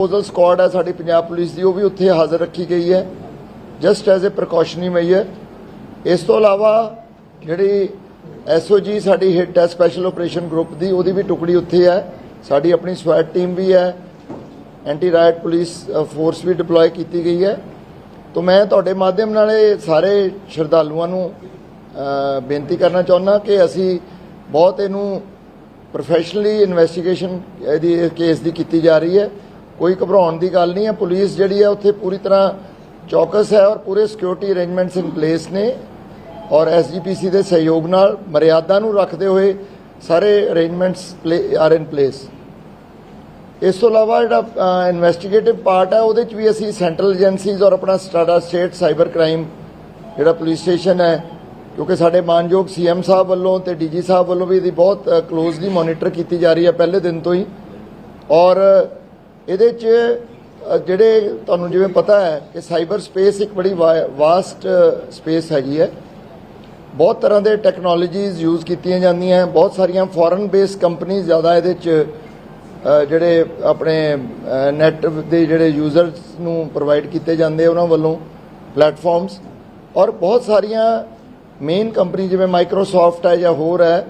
ਪ੍ਰੋਪੋਜ਼ਲ squad ਹੈ, ਸਾਡੀ Punjab police ਦੀ, ਉਹ ਵੀ ਉੱਥੇ ਹਾਜ਼ਰ ਰੱਖੀ ਗਈ ਹੈ। Just as a precautionary measure ਇਸ ਤੋਂ ਇਲਾਵਾ ਜਿਹੜੀ ਐਸਓਜੀ ਸਾਡੀ ਹਿੱਟ ਹੈ ਸਪੈਸ਼ਲ ਆਪਰੇਸ਼ਨ ਗਰੁੱਪ ਦੀ, ਉਹਦੀ ਵੀ ਟੁਕੜੀ ਉੱਥੇ ਹੈ। ਸਾਡੀ ਆਪਣੀ ਸਵੈਟ ਟੀਮ ਵੀ ਹੈ। ਐਂਟੀ ਰਾਇਟ ਪੁਲਿਸ ਫੋਰਸ ਵੀ ਡਿਪਲੋਏ ਕੀਤੀ ਗਈ ਹੈ। ਤੋਂ ਮੈਂ ਤੁਹਾਡੇ ਮਾਧਿਅਮ ਨਾਲ ਇਹ ਸਾਰੇ ਸ਼ਰਧਾਲੂਆਂ ਨੂੰ ਬੇਨਤੀ ਕਰਨਾ ਚਾਹੁੰਦਾ ਕਿ ਅਸੀਂ ਬਹੁਤ ਇਹਨੂੰ ਪ੍ਰੋਫੈਸ਼ਨਲੀ ਇਨਵੈਸਟੀਗੇਸ਼ਨ ਇਹਦੀ ਕੇਸ ਦੀ ਕੀਤੀ ਜਾ ਰਹੀ ਹੈ। ਕੋਈ ਘਬਰਾਉਣ ਦੀ ਗੱਲ ਨਹੀਂ ਹੈ। ਪੁਲਿਸ ਜਿਹੜੀ ਹੈ ਉੱਥੇ ਪੂਰੀ ਤਰ੍ਹਾਂ ਚੌਕਸ ਹੈ ਔਰ ਪੂਰੇ ਸਿਕਿਉਰਿਟੀ ਅਰੇਂਜਮੈਂਟਸ ਇਨ ਪਲੇਸ ਨੇ ਔਰ ਐਸਜੀਪੀਸੀ ਦੇ ਸਹਿਯੋਗ ਨਾਲ ਮਰਿਆਦਾ ਨੂੰ ਰੱਖਦੇ ਹੋਏ ਸਾਰੇ ਅਰੇਂਜਮੈਂਟਸ ਆਰ ਇਨ ਪਲੇਸ ਇਸ ਤੋਂ ਇਲਾਵਾ ਜਿਹੜਾ ਇਨਵੈਸਟੀਗੇਟਿਵ ਪਾਰਟ ਹੈ, ਉਹਦੇ ਚ ਵੀ ਅਸੀਂ ਸੈਂਟਰਲ ਏਜੰਸੀਜ਼ ਔਰ ਆਪਣਾ ਸਟਾਡਾ ਸਟੇਟ ਸਾਈਬਰ ਕ੍ਰਾਈਮ ਜਿਹੜਾ ਪੁਲਿਸ ਸਟੇਸ਼ਨ ਹੈ, ਕਿਉਂਕਿ ਸਾਡੇ ਮਾਨਯੋਗ ਸੀਐਮ ਸਾਹਿਬ ਵੱਲੋਂ ਤੇ ਡੀਜੀ ਸਾਹਿਬ ਵੱਲੋਂ ਵੀ ਇਹਦੀ ਬਹੁਤ ਕਲੋਜ਼ਲੀ ਮੋਨੀਟਰ ਕੀਤੀ ਜਾ ਰਹੀ ਹੈ ਪਹਿਲੇ ਦਿਨ ਤੋਂ ਹੀ। ਔਰ ਇਹਦੇ ਚ ਜਿਹੜੇ ਤੁਹਾਨੂੰ ਜਿਵੇਂ ਪਤਾ ਹੈ ਕਿ ਸਾਈਬਰ ਸਪੇਸ ਇੱਕ ਬੜੀ ਵਾਸਟ ਸਪੇਸ ਹੈਗੀ ਹੈ। ਬਹੁਤ ਤਰ੍ਹਾਂ ਦੇ ਟੈਕਨੋਲੋਜੀਜ਼ ਯੂਜ਼ ਕੀਤੀਆਂ ਜਾਂਦੀਆਂ ਬਹੁਤ ਸਾਰੀਆਂ ਫੋਰਨ ਬੇਸ ਕੰਪਨੀਆਂ ਜ਼ਿਆਦਾ ਇਹਦੇ ਚ ਜਿਹੜੇ ਆਪਣੇ ਨੈਟ ਦੇ ਜਿਹੜੇ ਯੂਜ਼ਰਸ ਨੂੰ ਪ੍ਰੋਵਾਈਡ ਕੀਤੇ ਜਾਂਦੇ ਉਹਨਾਂ ਵੱਲੋਂ ਪਲੇਟਫਾਰਮਸ। ਔਰ ਬਹੁਤ ਸਾਰੀਆਂ ਮੇਨ ਕੰਪਨੀ ਜਿਵੇਂ ਮਾਈਕਰੋਸਾਫਟ ਹੈ ਜਾਂ ਹੋਰ ਹੈ,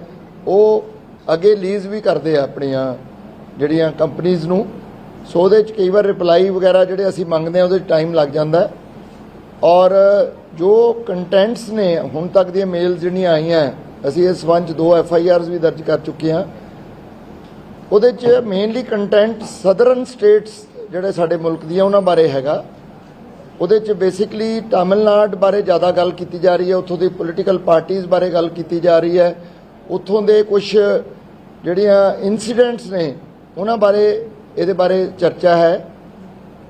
ਉਹ ਅੱਗੇ ਲੀਜ਼ ਵੀ ਕਰਦੇ ਆ ਆਪਣੀਆਂ ਜਿਹੜੀਆਂ ਕੰਪਨੀਆਂ ਨੂੰ। ਸੋ ਉਹਦੇ ਚ ਕਈ ਵਾਰ ਰਿਪਲਾਈ ਵਗੈਰਾ ਜਿਹੜੇ ਅਸੀਂ ਮੰਗਦੇ ਆ ਉਹਦੇ ਚ ਟਾਈਮ ਲੱਗ ਜਾਂਦਾ ਔਰ ਜੋ ਕੰਟੈਂਟਸ ਨੇ, ਹੁਣ ਤੱਕ ਦੀਆਂ ਮੇਲ ਜਿਹੜੀਆਂ ਆਈਆਂ, ਅਸੀਂ ਇਸ ਸੰਬੰਧ 'ਚ ਦੋ ਐਫ ਆਈ ਆਰਸ ਵੀ ਦਰਜ ਕਰ ਚੁੱਕੇ ਹਾਂ। ਉਹਦੇ 'ਚ ਮੇਨਲੀ ਕੰਟੈਂਟ ਸਦਰਨ ਸਟੇਟਸ ਜਿਹੜੇ ਸਾਡੇ ਮੁਲਕ ਦੀਆਂ, ਉਹਨਾਂ ਬਾਰੇ ਹੈਗਾ। ਉਹਦੇ 'ਚ ਬੇਸਿਕਲੀ ਤਾਮਿਲਨਾਡ ਬਾਰੇ ਜ਼ਿਆਦਾ ਗੱਲ ਕੀਤੀ ਜਾ ਰਹੀ ਹੈ। ਉੱਥੋਂ ਦੀ ਪੋਲੀਟੀਕਲ ਪਾਰਟੀਆਂ ਬਾਰੇ ਗੱਲ ਕੀਤੀ ਜਾ ਰਹੀ ਹੈ। ਉੱਥੋਂ ਦੇ ਕੁਝ ਜਿਹੜੀਆਂ ਇਨਸੀਡੈਂਟਸ ਨੇ, ਉਹਨਾਂ ਬਾਰੇ ਇਹਦੇ ਬਾਰੇ ਚਰਚਾ ਹੈ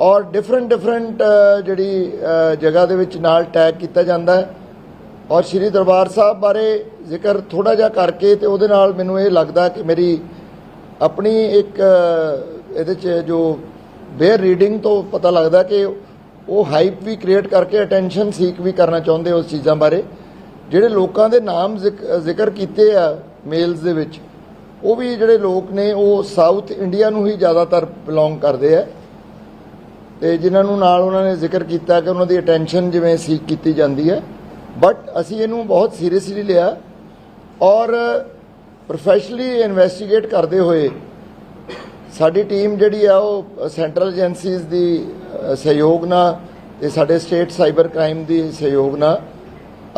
ਔਰ ਡਿਫਰੈਂਟ ਡਿਫਰੈਂਟ ਜਿਹੜੀ ਜਗ੍ਹਾ ਦੇ ਵਿੱਚ ਨਾਲ ਟੈਗ ਕੀਤਾ ਜਾਂਦਾ ਹੈ। ਔਰ ਸ਼੍ਰੀ ਦਰਬਾਰ ਸਾਹਿਬ ਬਾਰੇ ਜ਼ਿਕਰ ਥੋੜਾ ਜਿਹਾ ਕਰਕੇ ਤੇ ਉਹਦੇ ਨਾਲ ਮੈਨੂੰ ਇਹ ਲੱਗਦਾ ਕਿ ਮੇਰੀ ਆਪਣੀ ਇੱਕ ਇਹਦੇ 'ਚ ਜੋ ਬੇਅਰ ਰੀਡਿੰਗ ਤੋਂ ਪਤਾ ਲੱਗਦਾ ਕਿ ਉਹ ਹਾਈਪ ਵੀ ਕ੍ਰੀਏਟ ਕਰਕੇ ਅਟੈਂਸ਼ਨ ਸੀਕ ਵੀ ਕਰਨਾ ਚਾਹੁੰਦੇ ਉਸ ਚੀਜ਼ਾਂ ਬਾਰੇ। ਜਿਹੜੇ ਲੋਕਾਂ ਦੇ ਨਾਮ ਜ਼ਿਕ- ਜ਼ਿਕਰ ਕੀਤੇ ਆ ਮੇਲਸ ਦੇ ਵਿੱਚ ਉਹ ਵੀ ਜਿਹੜੇ ਲੋਕ ਨੇ, ਉਹ ਸਾਊਥ ਇੰਡੀਆ ਨੂੰ ਹੀ ਜ਼ਿਆਦਾਤਰ ਬਿਲੋਂਗ ਕਰਦੇ ਆ। ਤੇ ਜਿਨ੍ਹਾਂ ਨੂੰ ਨਾਲ ਉਹਨਾਂ ਨੇ ਜ਼ਿਕਰ ਕੀਤਾ ਕਿ ਉਹਨਾਂ ਦੀ ਅਟੈਂਸ਼ਨ ਜਿਵੇਂ ਸੀਕ ਕੀਤੀ ਜਾਂਦੀ ਹੈ। ਬਟ ਅਸੀਂ ਇਹਨੂੰ ਬਹੁਤ ਸੀਰੀਅਸਲੀ ਲਿਆ ਔਰ ਪ੍ਰੋਫੈਸ਼ਨਲੀ ਇਨਵੈਸਟੀਗੇਟ ਕਰਦੇ ਹੋਏ ਸਾਡੀ ਟੀਮ ਜਿਹੜੀ ਆ, ਉਹ ਸੈਂਟਰਲ ਏਜੰਸੀਜ਼ ਦੀ ਸਹਿਯੋਗ ਨਾਲ ਤੇ ਸਾਡੇ ਸਟੇਟ ਸਾਈਬਰ ਕ੍ਰਾਈਮ ਦੀ ਸਹਿਯੋਗ ਨਾਲ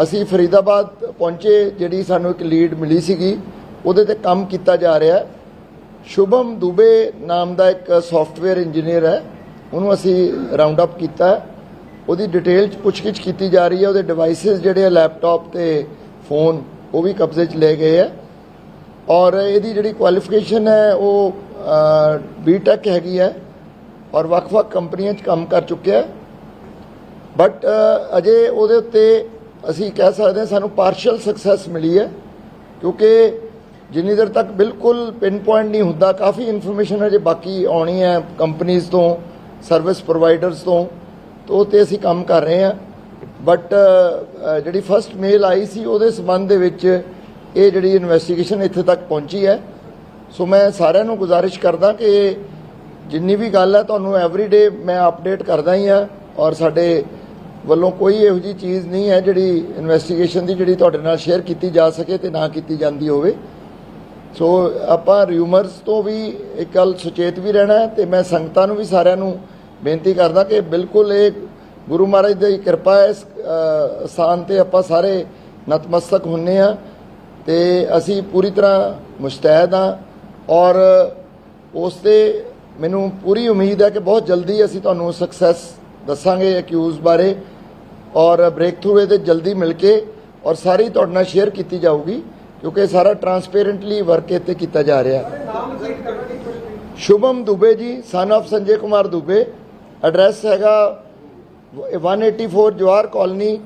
ਅਸੀਂ ਫਰੀਦਾਬਾਦ ਪਹੁੰਚੇ, ਜਿਹੜੀ ਸਾਨੂੰ ਇੱਕ ਲੀਡ ਮਿਲੀ ਸੀਗੀ। ਉਹਦੇ ਤੇ ਕੰਮ ਕੀਤਾ ਜਾ ਰਿਹਾ ਹੈ। ਸ਼ੁਭਮ ਦੁਬੇ ਨਾਮ ਦਾ ਇੱਕ ਸੌਫਟਵੇਅਰ ਇੰਜੀਨੀਅਰ ਹੈ। ਉਹਨੂੰ ਅਸੀਂ ਰਾਉਂਡ ਅਪ ਕੀਤਾ ਉਹਦੀ ਡਿਟੇਲ ਚ ਪੁੱਛਗਿੱਛ ਕੀਤੀ ਜਾ ਰਹੀ ਹੈ। ਉਹਦੇ ਡਿਵਾਈਸਸ ਜਿਹੜੇ ਆ ਲੈਪਟਾਪ ਤੇ ਫੋਨ ਉਹ ਵੀ ਕਬਜ਼ੇ 'ਚ ਲਏ ਗਏ ਹੈ। ਔਰ ਇਹਦੀ ਜਿਹੜੀ ਕੁਆਲੀਫਿਕੇਸ਼ਨ ਹੈ, ਉਹ ਬੀਟੈਕ ਹੈਗੀ ਹੈ। ਔਰ ਵੱਖ-ਵੱਖ ਕੰਪਨੀਆਂ 'ਚ ਕੰਮ ਕਰ ਚੁੱਕਿਆ ਬਟ ਅਜੇ ਉਹਦੇ ਉੱਤੇ ਅਸੀਂ ਕਹਿ ਸਕਦੇ ਹਾਂ ਸਾਨੂੰ ਪਾਰਸ਼ਲ ਸਕਸੈਸ ਮਿਲੀ ਹੈ। ਕਿਉਂਕਿ ਜਿੰਨੀ ਦੇਰ ਤੱਕ ਬਿਲਕੁਲ ਪਿਨ ਪੁਆਇੰਟ ਨਹੀਂ ਹੁੰਦਾ, ਕਾਫੀ ਇਨਫੋਰਮੇਸ਼ਨ ਅਜੇ ਬਾਕੀ ਆਉਣੀ ਹੈ ਕੰਪਨੀਆਂ ਤੋਂ ਸਰਵਿਸ ਪ੍ਰੋਵਾਈਡਰਸ ਤੋਂ ਤੋਂ ਉਹ ਤੇ ਅਸੀਂ ਕੰਮ ਕਰ ਰਹੇ ਹਾਂ। ਬਟ ਜਿਹੜੀ ਫਰਸਟ ਮੇਲ ਆਈ ਸੀ, ਉਹਦੇ ਸਬੰਧ ਦੇ ਵਿੱਚ ਇਹ ਜਿਹੜੀ ਇਨਵੈਸਟੀਗੇਸ਼ਨ ਇੱਥੇ ਤੱਕ ਪਹੁੰਚੀ ਹੈ। ਸੋ ਮੈਂ ਸਾਰਿਆਂ ਨੂੰ ਗੁਜ਼ਾਰਿਸ਼ ਕਰਦਾ ਕਿ ਜਿੰਨੀ ਵੀ ਗੱਲ ਹੈ, ਤੁਹਾਨੂੰ ਐਵਰੀਡੇ ਮੈਂ ਅਪਡੇਟ ਕਰਦਾ ਹੀ ਆ ਔਰ ਸਾਡੇ ਵੱਲੋਂ ਕੋਈ ਇਹੋ ਜੀ ਚੀਜ਼ ਨਹੀਂ ਹੈ ਜਿਹੜੀ ਇਨਵੈਸਟੀਗੇਸ਼ਨ ਦੀ ਜਿਹੜੀ ਤੁਹਾਡੇ ਨਾਲ ਸ਼ੇਅਰ ਕੀਤੀ ਜਾ ਸਕੇ ਤੇ ਨਾ ਕੀਤੀ ਜਾਂਦੀ ਹੋਵੇ। ਸੋ ਆਪਾਂ ਰਿਊਮਰਸ ਤੋਂ ਵੀ ਇੱਕ ਗੱਲ ਸੁਚੇਤ ਵੀ ਰਹਿਣਾ ਹੈ ਤੇ ਮੈਂ ਸੰਗਤਾਂ ਨੂੰ ਵੀ ਸਾਰਿਆਂ ਨੂੰ ਬੇਨਤੀ ਕਰਦਾ ਕਿ ਬਿਲਕੁਲ ਇਹ ਗੁਰੂ ਮਹਾਰਾਜ ਦੀ ਕਿਰਪਾ ਹੈ ਇਸ ਸਥਾਨ ਤੇ ਆਪਾਂ ਸਾਰੇ ਨਤਮਸਤਕ ਹੁੰਨੇ ਆ ਤੇ ਅਸੀਂ ਪੂਰੀ ਤਰ੍ਹਾਂ ਮੁਸਤੈਦ ਆ ਔਰ ਉਸ ਤੇ ਮੈਨੂੰ ਪੂਰੀ ਉਮੀਦ ਹੈ ਕਿ ਬਹੁਤ ਜਲਦੀ ਅਸੀਂ ਤੁਹਾਨੂੰ ਸਕਸੈਸ ਦੱਸਾਂਗੇ ਅਕਿਊਜ਼ ਬਾਰੇ ਔਰ ਬ੍ਰੇਕ ਥਰੂ 'ਤੇ ਜਲਦੀ ਮਿਲ ਕੇ ਔਰ ਸਾਰੀ ਤੁਹਾਡੇ ਨਾਲ ਸ਼ੇਅਰ ਕੀਤੀ ਜਾਊਗੀ। ਕਿਉਂਕਿ ਸਾਰਾ ਟਰਾਂਸਪੇਰੈਂਟਲੀ ਵਰਕ ਇੱਥੇ ਕੀਤਾ ਜਾ ਰਿਹਾ। Shubham Dubey ji son of Sanjay Kumar Dubey. Address ਹੈਗਾ 184 Jawahar colony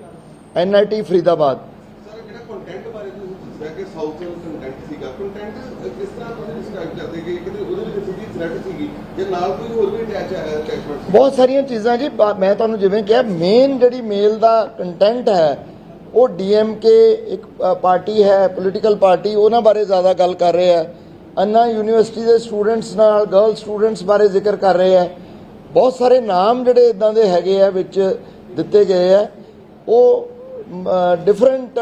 NIT Faridabad. Sir ਜਿਹੜਾ ਕੰਟੈਂਟ ਬਾਰੇ ਤੁਸੀਂ ਦੱਸਿਆ ਕਿ ਸਾਊਥਰਨ ਕੰਟੈਂਟ ਸੀਗਾ ਕੰਟੈਂਟ ਕਿਸ ਤਰ੍ਹਾਂ ਤੁਸੀਂ ਡਿਸਕ੍ਰਾਈਬ ਕਰਦੇ ਕਿ ਕਿਤੇ ਉਹਦੇ ਵਿੱਚ ਸਿੱਧੀ ਥ੍ਰੈਟ ਸੀਗੀ ਜਾਂ ਨਾਲ ਕੋਈ ਹੋਰ ਵੀ ਅਟੈਚ ਹੈ ਅਟੈਚਮੈਂਟ ਬਹੁਤ ਸਾਰੀਆਂ ਚੀਜ਼ਾਂ ਜੀ ਮੈਂ ਤੁਹਾਨੂੰ ਜਿਵੇਂ ਕਿਹਾ ਮੇਨ ਜਿਹੜੀ ਮੇਲ ਦਾ ਕੰਟੈਂਟ ਹੈ ਉਹ ਡੀਐਮਕੇ ਇੱਕ ਪਾਰਟੀ ਹੈ ਪੋਲੀਟੀਕਲ ਪਾਰਟੀ, ਉਹਨਾਂ ਬਾਰੇ ਜ਼ਿਆਦਾ ਗੱਲ ਕਰ ਰਿਹਾ ਹੈ। ਅੰਨਾ ਯੂਨੀਵਰਸਿਟੀ ਦੇ ਸਟੂਡੈਂਟਸ ਨਾਲ ਗਰਲ ਸਟੂਡੈਂਟਸ ਬਾਰੇ ਜ਼ਿਕਰ ਕਰ ਰਹੇ ਹੈ। ਬਹੁਤ ਸਾਰੇ ਨਾਮ ਜਿਹੜੇ ਇਦਾਂ ਦੇ ਹੈਗੇ ਆ ਵਿੱਚ ਦਿੱਤੇ ਗਏ ਆ ਉਹ ਡਿਫਰੈਂਟ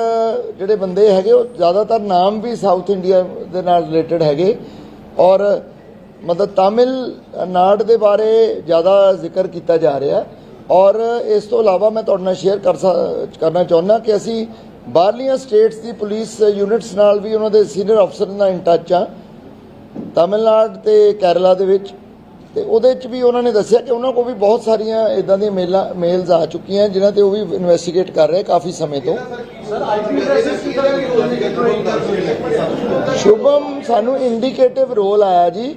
ਜਿਹੜੇ ਬੰਦੇ ਹੈਗੇ, ਉਹ ਜ਼ਿਆਦਾਤਰ ਨਾਮ ਵੀ ਸਾਊਥ ਇੰਡੀਆ ਦੇ ਨਾਲ ਰਿਲੇਟਡ ਹੈਗੇ। ਔਰ ਮਤਲਬ ਤਾਮਿਲ ਨਾਟ ਦੇ ਬਾਰੇ ਜ਼ਿਆਦਾ ਜ਼ਿਕਰ ਕੀਤਾ ਜਾ ਰਿਹਾ ਔਰ ਇਸ ਤੋਂ ਇਲਾਵਾ ਮੈਂ ਤੁਹਾਡੇ ਨਾਲ ਸ਼ੇਅਰ ਕਰ ਸਕ- ਕਰਨਾ ਚਾਹੁੰਦਾ ਕਿ ਅਸੀਂ ਬਾਹਰਲੀਆਂ ਸਟੇਟਸ ਦੀ ਪੁਲਿਸ ਯੂਨਿਟਸ ਨਾਲ ਵੀ ਉਹਨਾਂ ਦੇ ਸੀਨੀਅਰ ਅਫਸਰ ਨਾਲ ਇਨ ਟੱਚ ਆ ਤਾਮਿਲਨਾਡੂ ਤੇ ਕੇਰਲਾ ਦੇ ਵਿੱਚ। ਤੇ ਉਹਦੇ ਚ ਵੀ ਉਹਨਾਂ ਨੇ ਦੱਸਿਆ ਕਿ ਉਹਨਾਂ ਕੋਲ ਵੀ ਬਹੁਤ ਸਾਰੀਆਂ ਇਦਾਂ ਦੀਆਂ ਮੇਲਾਂ ਮੇਲਸ ਆ ਚੁੱਕੀਆਂ ਜਿਨ੍ਹਾਂ ਤੇ ਉਹ ਵੀ ਇਨਵੈਸਟੀਗੇਟ ਕਰ ਰਹੇ ਕਾਫੀ ਸਮੇਂ ਤੋਂ। ਸ਼ੁਭਮ, ਸਾਨੂੰ ਇੰਡੀਕੇਟਿਵ ਰੋਲ ਆਇਆ ਜੀ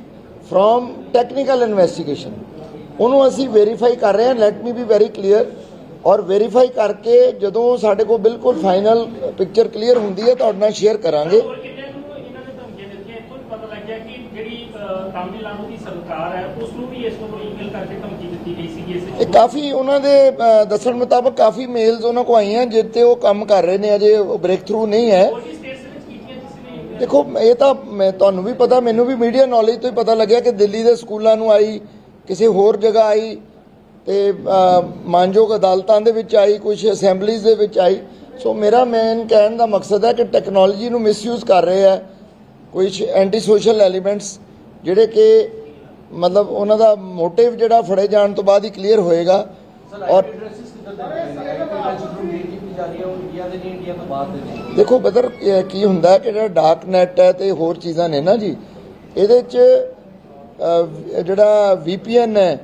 ਫਰੋਮ ਟੈਕਨੀਕਲ ਇਨਵੈਸਟੀਗੇਸ਼ਨ ਉਹਨੂੰ ਅਸੀਂ ਵੈਰੀਫਾਈ ਕਰ ਰਹੇ ਹਾਂ let me be very clear ਔਰ ਵੈਰੀਫਾਈ ਕਰਕੇ ਜਦੋਂ ਸਾਡੇ ਕੋਲ ਬਿਲਕੁਲ ਫਾਈਨਲ ਪਿਕਚਰ ਕਲੀਅਰ ਹੁੰਦੀ ਹੈ ਤੁਹਾਡੇ ਨਾਲ ਸ਼ੇਅਰ ਕਰਾਂਗੇ। ਇਹ ਕਾਫੀ ਉਹਨਾਂ ਦੇ ਦੱਸਣ ਮੁਤਾਬਕ ਕਾਫੀ ਮੇਲਸ ਉਹਨਾਂ ਕੋ ਆਈਆਂ ਜਿੱਤੇ ਉਹ ਕੰਮ ਕਰ ਰਹੇ ਨੇ ਅਜੇ ਬ੍ਰੇਕ ਥਰੂ ਨਹੀਂ ਹੈ। ਦੇਖੋ ਇਹ ਤਾਂ ਮੈਂ ਤੁਹਾਨੂੰ ਵੀ ਪਤਾ ਮੈਨੂੰ ਵੀ ਮੀਡੀਆ ਨੌਲੇਜ ਤੋਂ ਹੀ ਪਤਾ ਲੱਗਿਆ ਕਿ ਦਿੱਲੀ ਦੇ ਸਕੂਲਾਂ ਨੂੰ ਆਈ ਕਿਸੇ ਹੋਰ ਜਗ੍ਹਾ ਆਈ ਤੇ ਮਾਨਯੋਗ ਅਦਾਲਤਾਂ ਦੇ ਵਿੱਚ ਆਈ ਕੁਝ ਅਸੈਂਬਲੀਜ਼ ਦੇ ਵਿੱਚ ਆਈ। ਸੋ ਮੇਰਾ ਮੇਨ ਕਹਿਣ ਦਾ ਮਕਸਦ ਹੈ ਕਿ ਟੈਕਨੋਲੋਜੀ ਨੂੰ ਮਿਸਯੂਜ਼ ਕਰ ਰਹੇ ਆ ਕੁਝ ਐਂਟੀ ਸੋਸ਼ਲ ਐਲੀਮੈਂਟਸ ਜਿਹੜੇ ਕਿ ਮਤਲਬ ਉਹਨਾਂ ਦਾ ਮੋਟਿਵ ਜਿਹੜਾ ਫੜੇ ਜਾਣ ਤੋਂ ਬਾਅਦ ਹੀ ਕਲੀਅਰ ਹੋਏਗਾ। ਔਰ ਦੇਖੋ ਬਦਰ ਕੀ ਹੁੰਦਾ ਕਿ ਜਿਹੜਾ ਡਾਰਕ ਨੈਟ ਹੈ ਤੇ ਹੋਰ ਚੀਜ਼ਾਂ ਨੇ ਨਾ ਜੀ ਇਹਦੇ 'ਚ ਜਿਹੜਾ VPN ਹੈ,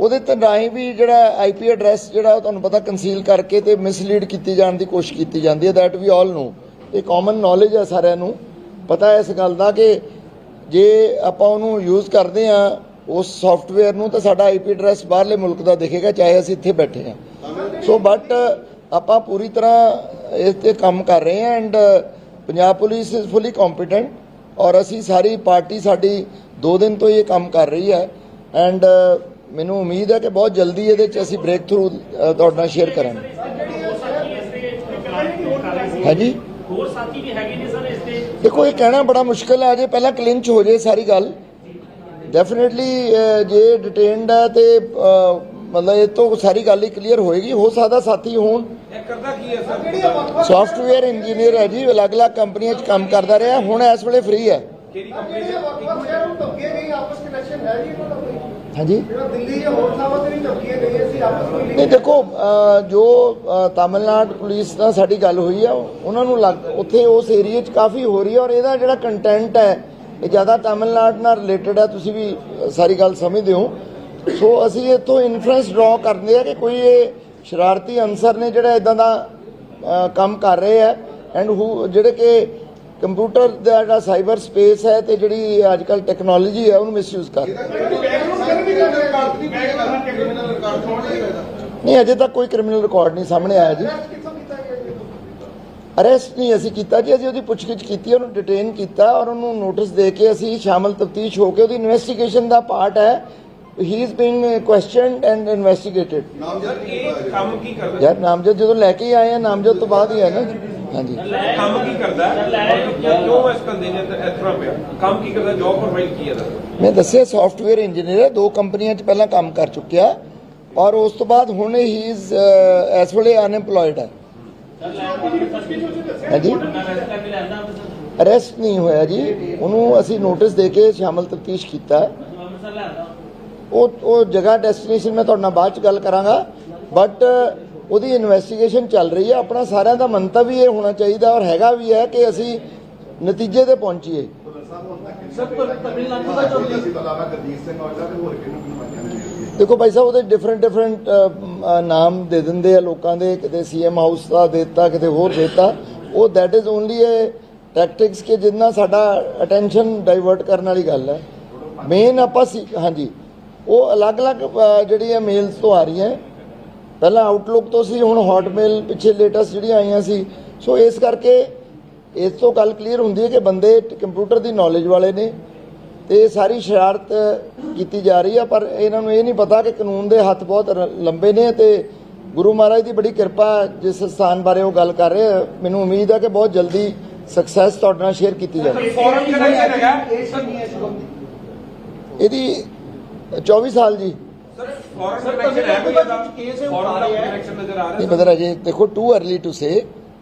ਉਹਦੇ ਤੇ ਰਾਹੀਂ ਵੀ ਜਿਹੜਾ IP ਐਡਰੈਸ ਜਿਹੜਾ ਉਹ ਤੁਹਾਨੂੰ ਪਤਾ ਕੰਸੀਲ ਕਰਕੇ ਤੇ ਮਿਸਲੀਡ ਕੀਤੀ ਜਾਣ ਦੀ ਕੋਸ਼ਿਸ਼ ਕੀਤੀ ਜਾਂਦੀ ਹੈ ਥੈਟ ਵੀ ਆਲ ਨੂੰ ਇਹ ਕਾਮਨ ਨੌਲੇਜ ਹੈ ਸਾਰਿਆਂ ਨੂੰ। ਪਤਾ ਹੈ ਇਸ ਗੱਲ ਦਾ ਕਿ ਜੇ ਆਪਾਂ ਉਹਨੂੰ ਯੂਜ਼ ਕਰਦੇ ਆ ਉਸ ਸੌਫਟਵੇਅਰ ਨੂੰ ਤਾਂ ਸਾਡਾ IP ਐਡਰੈਸ ਬਾਹਰਲੇ ਮੁਲਕ ਦਾ ਦਿਖੇਗਾ, ਚਾਹੇ ਅਸੀਂ ਇੱਥੇ ਬੈਠੇ ਹਾਂ। ਸੋ ਬਟ ਆਪਾਂ ਪੂਰੀ ਤਰ੍ਹਾਂ ਇਸ ਤੇ ਕੰਮ ਕਰ ਰਹੇ ਹਾਂ and Punjab police is fully competent ਔਰ ਅਸੀਂ ਸਾਰੀ ਪਾਰਟੀ ਸਾਡੀ 2 ਦਿਨ ਤੋਂ ਇਹ ਕੰਮ ਕਰ ਰਹੀ ਹੈ। ਐਂਡ ਮੈਨੂੰ ਉਮੀਦ ਹੈ ਕਿ ਬਹੁਤ ਜਲਦੀ ਇਹਦੇ 'ਚ ਅਸੀਂ ਬ੍ਰੇਕ ਥਰੂ ਤੁਹਾਡੇ ਨਾਲ ਸ਼ੇਅਰ ਕਰਾਂਗੇ। ਹੋਰ ਸਾਥੀ ਹਾਂਜੀ? ਹੋਰ ਸਾਥੀ ਵੀ ਹੈਗੇ ਨੇ ਸਰ ਇਸ ਦੇ ਦੇਖੋ, ਇਹ ਕਹਿਣਾ ਬੜਾ ਮੁਸ਼ਕਲ ਹੈ, ਅਜੇ ਪਹਿਲਾਂ ਕਲਿੰਚ ਹੋ ਜੇ ਸਾਰੀ ਗੱਲ। ਡੈਫੀਨਿਟਲੀ ਜੇ ਡਿਟੇਨਡ ਹੈ ਤੇ ਮਤਲਬ ਇਹ ਤੋਂ ਸਾਰੀ ਗੱਲ ਹੀ ਕਲੀਅਰ ਹੋਏਗੀ। ਹੋ ਸਕਦਾ ਸਾਥੀ ਹੋਣ। ਇਹ ਸੌਫਟਵੇਅਰ ਇੰਜੀਨੀਅਰ ਹੈ ਜੀ, ਅਲੱਗ-ਅਲੱਗ ਕੰਪਨੀਆਂ 'ਚ ਕੰਮ ਕਰਦਾ ਰਿਹਾ। ਹੁਣ ਇਸ ਵੇਲੇ ਫ੍ਰੀ ਹੈ। ਕਿਹੜੀ ਕੰਪਨੀ ਜਿਹੜੇ ਵੱਖ-ਵੱਖ ਸ਼ਹਿਰਾਂ ਨੂੰ ਧਮਕੀਆਂ ਗਈਆਂ ਆਪਸ ਕਨੈਕਸ਼ਨ ਹੈ ਜੀ ਇਹਨਾਂ ਦਾ ਕੋਈ ਹਾਂਜੀ? ਜਿਹੜਾ ਦਿੱਲੀ ਜਾਂ ਹੋਰ ਥਾਵਾਂ ਤੇ ਵੀ ਧਮਕੀਆਂ ਗਈਆਂ ਸੀ ਆਪਸ ਵਿੱਚ ਨਹੀਂ ਦੇਖੋ ਜੋ ਤਾਮਿਲਨਾਡੂ ਪੁਲਿਸ ਨਾਲ ਸਾਡੀ ਗੱਲ ਹੋਈ ਆ ਉਹਨਾਂ ਨੂੰ ਲੱਗ ਉੱਥੇ ਉਸ ਏਰੀਆ 'ਚ ਕਾਫੀ ਹੋ ਰਹੀ ਹੈ ਔਰ ਇਹਦਾ ਜਿਹੜਾ ਕੰਟੈਂਟ ਹੈ ਇਹ ਜ਼ਿਆਦਾ ਤਾਮਿਲਨਾਡੂ ਨਾਲ ਰਿਲੇਟਡ ਹੈ ਤੁਸੀਂ ਵੀ ਸਾਰੀ ਗੱਲ ਸਮਝਦੇ ਹੋ। ਸੋ ਅਸੀਂ ਇੱਥੋਂ ਇਨਫਰੈਂਸ ਡਰਾ ਕਰਦੇ ਆ ਕਿ ਕੋਈ ਇਹ ਸ਼ਰਾਰਤੀ ਅਨਸਰ ਨੇ ਜਿਹੜਾ ਇਦਾਂ ਦਾ ਕੰਮ ਕਰ ਰਹੇ ਆ ਐਂਡ ਹੂ ਜਿਹੜੇ ਕਿ ਕੰਪਿਊਟਰ ਦਾ ਜਿਹੜਾ ਸਾਈਬਰ ਸਪੇਸ ਹੈ ਤੇ ਜਿਹੜੀ ਅੱਜ ਕੱਲ ਟੈਕਨੋਲੋਜੀ ਹੈ ਉਹਨੂੰ ਮਿਸਯੂਜ਼ ਕਰ ਨਹੀਂ ਅਜੇ ਤੱਕ ਕੋਈ ਕ੍ਰਿਮੀਨਲ ਰਿਕਾਰਡ ਨਹੀਂ ਸਾਹਮਣੇ ਆਇਆ ਜੀ। ਅਰੈਸਟ ਨਹੀਂ ਅਸੀਂ ਕੀਤਾ ਜੀ ਅਸੀਂ ਉਹਦੀ ਪੁੱਛਗਿੱਛ ਕੀਤੀ ਉਹਨੂੰ ਡਿਟੇਨ ਕੀਤਾ ਔਰ ਉਹਨੂੰ ਨੋਟਿਸ ਦੇ ਕੇ ਅਸੀਂ ਸ਼ਾਮਲ ਤਫਤੀਸ਼ ਹੋ ਕੇ ਉਹਦੀ ਇਨਵੈਸਟੀਗੇਸ਼ਨ ਦਾ ਪਾਰਟ ਹੈ। He is being questioned and investigated ਨਾਮ ਸਰ ਜਦ ਇਹ ਕੰਮ ਕੀ ਕਰਦਾ ਯਾਰ ਨਾਮਜ਼ਦ ਜਦੋਂ ਲੈ ਕੇ ਆਏ ਆ ਨਾਮਜ਼ਦ ਤੋਂ ਬਾਅਦ ਹੀ ਹੈ ਨਾ ਹਾਂਜੀ। ਕੰਮ ਕੀ ਕਰਦਾ? ਹੈ ਕਿਉਂ ਇਸ ਕੰਦੇ ਨੇ ਇਸ ਤਰ੍ਹਾਂ ਪਿਆ? ਕੰਮ ਕੀ ਕਰਦਾ? ਜੌਬ ਪ੍ਰੋਫਾਈਲ ਕੀ ਹੈ ਦਾ ਮੈਂ ਦੱਸਿਆ ਸੌਫਟਵੇਅਰ ਇੰਜੀਨੀਅਰ ਹੈ ਦੋ ਕੰਪਨੀਆਂ 'ਚ ਪਹਿਲਾਂ ਕੰਮ ਕਰ ਚੁੱਕਿਆ। ਔਰ ਉਸ ਤੋਂ ਬਾਅਦ ਹੁਣ ਹੀ ਇਜ਼ ਇਸ ਵੇਲੇ ਅਨਐਮਪਲੋਇਡ ਹੈ। ਹਾਂਜੀ। ਅਰੈਸਟ ਨਹੀਂ ਹੋਇਆ ਜੀ। ਉਹਨੂੰ ਅਸੀਂ ਨੋਟਿਸ ਦੇ ਕੇ ਸ਼ਾਮਲ ਤਫਤੀਸ਼ ਕੀਤਾ। ਉਹ ਉਹ ਜਗ੍ਹਾ ਡੈਸਟੀਨੇਸ਼ਨ ਮੈਂ ਤੁਹਾਡੇ ਨਾਲ ਬਾਅਦ ਚ ਗੱਲ ਕਰਾਂਗਾ। ਬਟ ਉਹਦੀ ਇਨਵੈਸਟੀਗੇਸ਼ਨ ਚੱਲ ਰਹੀ ਹੈ। ਆਪਣਾ ਸਾਰਿਆਂ ਦਾ ਮੰਤਵ ਵੀ ਇਹ ਹੋਣਾ ਚਾਹੀਦਾ ਔਰ ਹੈਗਾ ਵੀ ਹੈ ਕਿ ਅਸੀਂ ਨਤੀਜੇ ਤੇ ਪਹੁੰਚੀਏ। ਦੇਖੋ ਭਾਈ ਸਾਹਿਬ ਉਹਦੇ ਡਿਫਰੈਂਟ ਡਿਫਰੈਂਟ ਨਾਮ ਦੇ ਦਿੰਦੇ ਆ ਲੋਕਾਂ ਦੇ। ਕਿਤੇ ਸੀਐਮ ਹਾਊਸ ਦਾ ਦਿੱਤਾ ਕਿਤੇ ਹੋਰ ਦਿੱਤਾ। ਉਹ that is only a tactics ਕਿ ਜਿੰਨਾ ਸਾਡਾ ਅਟੈਂਸ਼ਨ ਡਾਈਵਰਟ ਕਰਨ ਵਾਲੀ ਗੱਲ ਹੈ। ਮੇਨ ਆਪਾਂ ਸੀ ਹਾਂਜੀ। ਉਹ ਅਲੱਗ-ਅਲੱਗ ਜਿਹੜੀਆਂ ਮੇਲਸ ਤੋਂ ਆ ਰਹੀਆਂ। ਪਹਿਲਾਂ ਆਊਟਲੁੱਕ ਤੋਂ ਸੀ ਹੁਣ ਹੌਟਮੇਲ ਪਿੱਛੇ ਲੇਟੈਸਟ ਜਿਹੜੀਆਂ ਆਈਆਂ ਸੀ। ਸੋ ਇਸ ਕਰਕੇ ਇਸ ਤੋਂ ਗੱਲ ਕਲੀਅਰ ਹੁੰਦੀ ਹੈ ਕਿ ਬੰਦੇ ਕੰਪਿਊਟਰ ਦੀ ਨੌਲੇਜ ਵਾਲੇ ਨੇ ਤੇ ਇਹ ਸਾਰੀ ਸ਼ਰਾਰਤ ਕੀਤੀ ਜਾ ਰਹੀ ਹੈ ਪਰ ਇਹਨਾਂ ਨੂੰ ਇਹ ਨਹੀਂ ਪਤਾ ਕਿ ਕਾਨੂੰਨ ਦੇ ਹੱਥ ਬਹੁਤ ਲੰਬੇ ਨੇ ਤੇ ਗੁਰੂ ਮਹਾਰਾਜ ਦੀ ਬੜੀ ਕਿਰਪਾ ਹੈ ਜਿਸ ਸਥਾਨ ਬਾਰੇ ਉਹ ਗੱਲ ਕਰ ਰਹੇ ਆ। ਮੈਨੂੰ ਉਮੀਦ ਹੈ ਕਿ ਬਹੁਤ ਜਲਦੀ ਸਕਸੈਸ ਤੁਹਾਡੇ ਨਾਲ ਸ਼ੇਅਰ ਕੀਤੀ ਜਾਵੇ। ਕਿਹੜਾ ਹੈਗਾ? ਇਹਦੀ 24 ਸਾਲ ਜੀ। ਨਹੀਂ ਬਦਰ ਅਜੇ ਦੇਖੋ ਟੂ अर्ਲੀ ਟੂ ਸੇ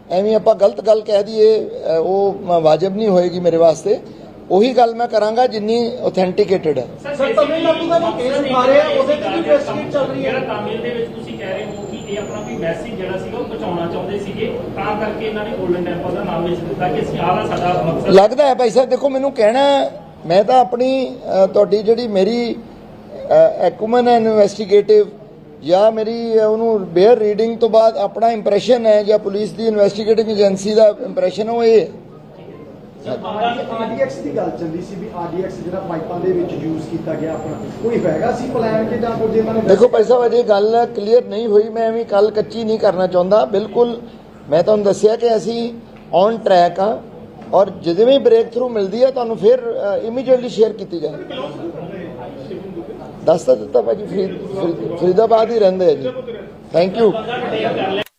ਐਵੇਂ ਆਪਾਂ ਗਲਤ ਗੱਲ ਕਹਿ ਦਈਏ ਉਹ ਵਾਜਬ ਨਹੀਂ ਹੋਏਗੀ ਮੇਰੇ ਵਾਸਤੇ ਉਹੀ ਗੱਲ ਮੈਂ ਕਰਾਂਗਾ ਜਿੰਨੀ ਆਥੈਂਟਿਕੇਟਡ ਹੈ ਸਰ, ਤਮਿਲਨਾਡੂ ਦਾ ਜੋ ਕੇਸ ਉਠਾ ਰਹੇ ਆ, ਉਹਦੇ ਤੇ ਵੀ investigate ਚੱਲ ਰਹੀ ਹੈ। ਜਿਹੜਾ ਤਾਮਿਲ ਦੇ ਵਿੱਚ ਤੁਸੀਂ ਕਹਿ ਰਹੇ ਹੋ ਕਿ ਇਹ ਆਪਣਾ ਕੋਈ ਮੈਸੇਜ ਜਿਹੜਾ ਸੀਗਾ ਉਹ ਪਹੁੰਚਾਉਣਾ ਚਾਹੁੰਦੇ ਸੀਗੇ ਤਾਂ ਕਰਕੇ ਇਹਨਾਂ ਨੇ ਗੋਲਡਨ ਟੈਂਪਲ ਦਾ ਨਾਮ ਵਿੱਚ ਦਿੱਤਾ ਕਿ ਅਸੀਂ ਆਹ ਸਾਡਾ ਮਕਸਦ ਲੱਗਦਾ ਹੈ ਭਾਈ ਸਾਹਿਬ ਦੇਖੋ ਮੈਨੂੰ ਕਹਿਣਾ ਮੈਂ ਤਾਂ ਆਪਣੀ ਤੁਹਾਡੀ ਜਿਹੜੀ ਮੇਰੀ ਐਕੂਮਨ ਹੈ ਇਨਵੈਸਟੀਗੇਟਿਵ ਜਾਂ ਮੇਰੀ ਉਹਨੂੰ ਬੇਅਰ ਰੀਡਿੰਗ ਤੋਂ ਬਾਅਦ ਆਪਣਾ ਇੰਪ੍ਰੈਸ਼ਨ ਹੈ ਜਾਂ ਪੁਲਿਸ ਦੀ ਇਨਵੈਸਟੀਗੇਟਿਵ ਏਜੰਸੀ ਦਾ ਇੰਪ੍ਰੈਸ਼ਨ ਉਹ ਇਹ ਆਰਡੀਐਕਸ ਦੀ ਗੱਲ ਚੱਲੀ ਸੀ ਵੀ ਆਰਡੀਐਕਸ ਜਿਹੜਾ ਪਾਈਪਾਂ ਦੇ ਵਿੱਚ ਯੂਜ਼ ਕੀਤਾ ਗਿਆ ਆਪਣਾ ਕੋਈ ਹੈਗਾ ਸੀ ਪਲਾਨ ਕਿ ਜਾਂ ਕੁਝ ਇਹਨਾਂ ਨੇ ਦੇਖੋ ਸਾਹਿਬ ਅਜੇ ਗੱਲ ਕਲੀਅਰ ਨਹੀਂ ਹੋਈ ਮੈਂ ਐਵੇਂ ਕੱਲ ਕੱਚੀ ਨਹੀਂ ਕਰਨਾ ਚਾਹੁੰਦਾ। ਬਿਲਕੁਲ ਮੈਂ ਤੁਹਾਨੂੰ ਦੱਸਿਆ ਕਿ ਅਸੀਂ ਔਨ ਟਰੈਕ ਆ ਔਰ ਜਦੋਂ ਵੀ ਬ੍ਰੇਕ ਥਰੂ ਮਿਲਦੀ ਹੈ ਤੁਹਾਨੂੰ ਫਿਰ ਇਮੀਡੀਏਟਲੀ ਸ਼ੇਅਰ ਕੀਤੀ ਜਾਏ ਦੱਸ ਤਾਂ ਦਿੱਤਾ ਭਾਜੀ ਫਰੀਦ ਫਰੀਦਾਬਾਦ ਹੀ ਰਹਿੰਦੇ ਆ ਜੀ। Thank you